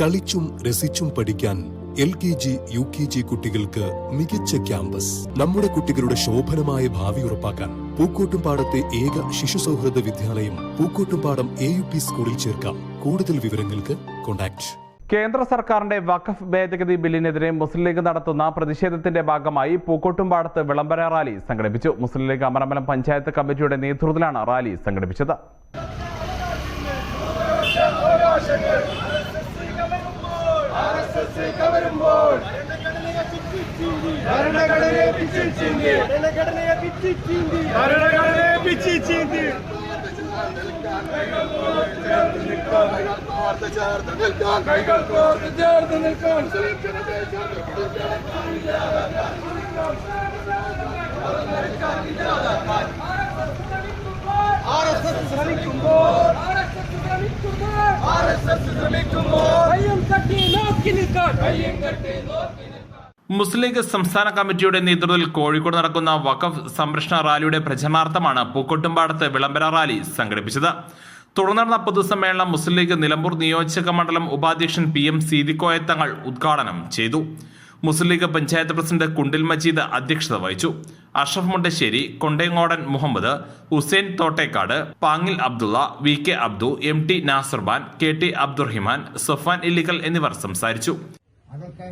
കളിച്ചും രസിച്ചും പഠിക്കാൻ L K G U K G കുട്ടികൾക്ക് മികച്ച ക്യാമ്പസ്. നമ്മുടെ കുട്ടികളുടെ ശോഭനമായ ഭാവി ഉറപ്പാക്കാൻ പൂക്കോട്ടുംപാടത്തെ ഏക ശിശു സൗഹൃദ വിദ്യാലയം പൂക്കോട്ടുംപാടം എ യു പി സ്കൂളിൽ ചേർക്കാം. കൂടുതൽ വിവരങ്ങൾക്ക് കോൺടാക്ട്. കേന്ദ്ര സർക്കാരിന്റെ വഖഫ് ഭേദഗതി ബില്ലിനെതിരെ മുസ്ലിം ലീഗ് നടത്തുന്ന പ്രതിഷേധത്തിന്റെ ഭാഗമായി പൂക്കോട്ടുംപാടത്ത് വിളംബര റാലി സംഘടിപ്പിച്ചു. മുസ്ലിം ലീഗ് അമരമ്പലം പഞ്ചായത്ത് കമ്മിറ്റിയുടെ നേതൃത്വത്തിലാണ് റാലി സംഘടിപ്പിച്ചത്. ഭരണഘടനയെ പിച്ചിച്ചീന്തി. ഭരണഘടനയെ പിച്ചിച്ചീന്തി. ഭരണഘടനയെ പിച്ചിച്ചീന്തി. ചേർത്ത് നിൽക്കാൻ കൈകൾ കോർത്ത് ചേർത്ത് നിൽക്കാൻ നോക്കി മുസ്ലിം ലീഗ് സംസ്ഥാന കമ്മിറ്റിയുടെ നേതൃത്വത്തിൽ കോഴിക്കോട് നടക്കുന്ന വഖഫ് സംരക്ഷണ റാലിയുടെ പ്രചരണാർത്ഥമാണ് പൂക്കോട്ടുംപാടത്ത് വിളംബര റാലി സംഘടിപ്പിച്ചത്. തുടർന്ന് നടന്ന പൊതുസമ്മേളനം മുസ്ലിം ലീഗ് നിലമ്പൂർ നിയോജക മണ്ഡലം ഉപാധ്യക്ഷൻ പി എം സീതിക്കോയ തങ്ങൾ ഉദ്ഘാടനം ചെയ്തു. മുസ്ലിം ലീഗ് പഞ്ചായത്ത് പ്രസിഡന്റ് കുണ്ടിൽ മജീദ് അധ്യക്ഷത വഹിച്ചു. Ashraf Mundassery Kondengodan Muhammed Hussain Thottekkad Pangil Abdulla V K Abdu M T Nasarban K T Abdurahiman Safan Illikkal എന്നിവർ സംസാരിച്ചു. അതൊക്കെ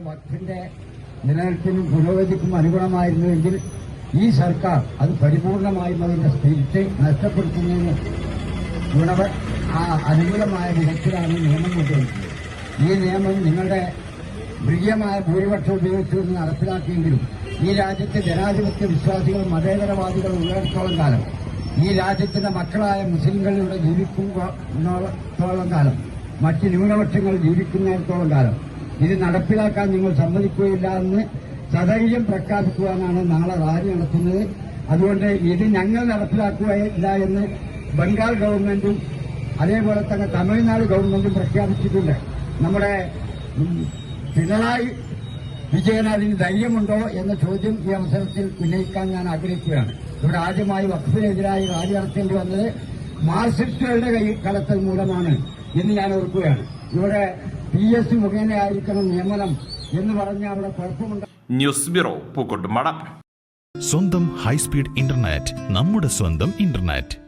നിലനിൽപ്പിനും പുരോഗതിക്കും അനുഗുണമായിരുന്നുവെങ്കിൽ ഈ സർക്കാർ അത് പരിപൂർണമായും അതിന്റെ സ്പിരിറ്റ് നഷ്ടപ്പെടുത്തുന്നതിന് ഗുണവ അനുകൂലമായ വിധത്തിലാണ് നിയമം കൊണ്ടുവരുന്നത്. ഈ നിയമം നിങ്ങളുടെ പ്രിയമായ ഭൂരിപക്ഷം ഉപയോഗിച്ചു നടപ്പിലാക്കിയെങ്കിലും ഈ രാജ്യത്തെ ജനാധിപത്യ വിശ്വാസികൾ മതേതരവാദികൾ ഉള്ളിടത്തോളം കാലം ഈ രാജ്യത്തിന്റെ മക്കളായ മുസ്ലിംകളിലൂടെ ജീവിക്കുന്നിടത്തോളം കാലം മറ്റ് ന്യൂനപക്ഷങ്ങൾ ജീവിക്കുന്നിടത്തോളം കാലം. ഇത് നടപ്പിലാക്കാൻ നിങ്ങൾ സമ്മതിക്കുകയില്ല എന്ന് സധൈര്യം പ്രഖ്യാപിക്കുവാനാണ് നാളെ റാലി നടത്തുന്നത്. അതുകൊണ്ട് ഇത് ഞങ്ങൾ നടപ്പിലാക്കുകയില്ല എന്ന് ബംഗാൾ ഗവൺമെന്റും അതേപോലെ തന്നെ തമിഴ്നാട് ഗവൺമെന്റും പ്രഖ്യാപിച്ചിട്ടുണ്ട്. നമ്മുടെ പിണറായി വിജയൻ അതിന് ധൈര്യമുണ്ടോ എന്ന ചോദ്യം ഈ അവസരത്തിൽ ഉന്നയിക്കാൻ ഞാൻ ആഗ്രഹിക്കുകയാണ്. ഇവിടെ ആദ്യമായി വഖഫിനെതിരായി റാലി നടത്തേണ്ടി വന്നത് മാർക്സിസ്റ്റുകളുടെ കൈ കടത്തൽ മൂലമാണ് എന്ന് ഞാൻ ഓർക്കുകയാണ്. ഇവിടെ പി എസ് സി മുഖേനയായിരിക്കണം നിയമനം എന്ന് പറഞ്ഞ അവിടെ കുഴപ്പമുണ്ട്. ന്യൂസ് ബ്യൂറോ സ്വന്തം ഹൈസ്പീഡ് ഇന്റർനെറ്റ് നമ്മുടെ സ്വന്തം ഇന്റർനെറ്റ്.